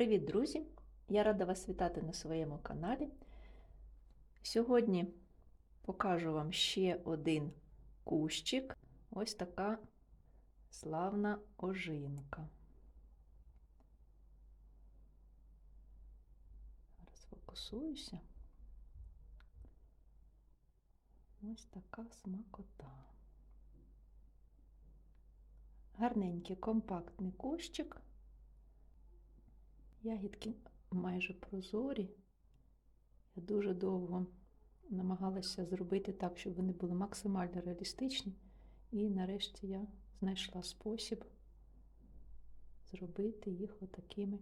Привіт, друзі! Я рада вас вітати на своєму каналі. Сьогодні покажу вам ще один кущик. Ось така славна ожинка. Зараз фокусуюся. Ось така смакота. Гарненький компактний кущик. Ягідки майже прозорі. Я дуже довго намагалася зробити так, щоб вони були максимально реалістичні. І нарешті я знайшла спосіб зробити їх отакими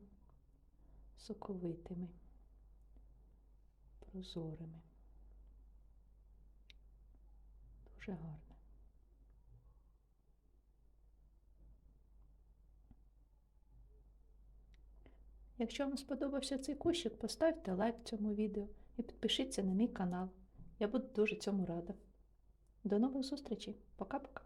соковитими, прозорими. Дуже гарно. Якщо вам сподобався цей кущик, поставте лайк цьому відео і підпишіться на мій канал. Я буду дуже цьому рада. До нових зустрічей. Пока-пока.